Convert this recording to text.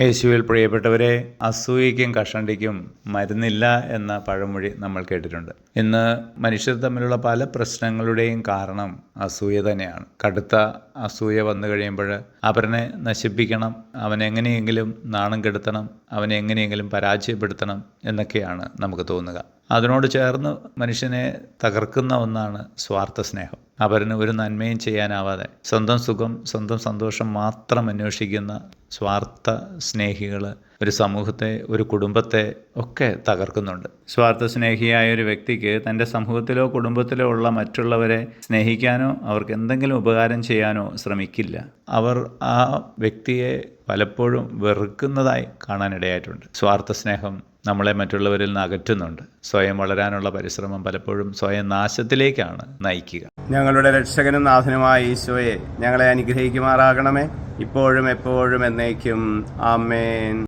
യേശുവിൽ പ്രിയപ്പെട്ടവരെ അസൂയയ്ക്കും കഷണ്ടിക്കും മരുന്നില്ല എന്ന പഴമൊഴി നമ്മൾ കേട്ടിട്ടുണ്ട്. ഇന്ന് മനുഷ്യർ തമ്മിലുള്ള പല പ്രശ്നങ്ങളുടെയും കാരണം അസൂയ തന്നെയാണ്. കടുത്ത അസൂയ വന്നു കഴിയുമ്പോൾ അവരനെ നശിപ്പിക്കണം അവനെങ്ങനെയെങ്കിലും നാണം കെടുത്തണം അവനെങ്ങനെയെങ്കിലും പരാജയപ്പെടുത്തണം എന്നൊക്കെയാണ് നമുക്ക് തോന്നുക. അതിനോട് ചേർന്ന് മനുഷ്യനെ തകർക്കുന്ന ഒന്നാണ് സ്വാർത്ഥ സ്നേഹം. അവരിന് ഒരു നന്മയും ചെയ്യാനാവാതെ സ്വന്തം സുഖം സ്വന്തം സന്തോഷം മാത്രം അന്വേഷിക്കുന്ന സ്വാർത്ഥ സ്നേഹികൾ ഒരു സമൂഹത്തെ ഒരു കുടുംബത്തെ ഒക്കെ തകർക്കുന്നുണ്ട്. സ്വാർത്ഥ സ്നേഹിയായ ഒരു വ്യക്തിക്ക് തന്റെ സമൂഹത്തിലോ കുടുംബത്തിലോ ഉള്ള മറ്റുള്ളവരെ സ്നേഹിക്കാനോ അവർക്ക് എന്തെങ്കിലും ഉപകാരം ചെയ്യാനോ ശ്രമിക്കില്ല. അവർ ആ വ്യക്തിയെ പലപ്പോഴും വെറുക്കുന്നതായി കാണാനിടയായിട്ടുണ്ട്. സ്വാർത്ഥ സ്നേഹം നമ്മളെ മറ്റുള്ളവരിൽ നിന്ന് അകറ്റുന്നുണ്ട്. സ്വയം വളരാനുള്ള പരിശ്രമം പലപ്പോഴും സ്വയം നാശത്തിലേക്കാണ് നയിക്കുക. ഞങ്ങളുടെ രക്ഷകനും നാഥനുമായ ഈശോയെ ഞങ്ങളെ അനുഗ്രഹിക്കുമാറാകണമേ. ഇപ്പോഴും എപ്പോഴും എന്നേക്കും. ആമേൻ.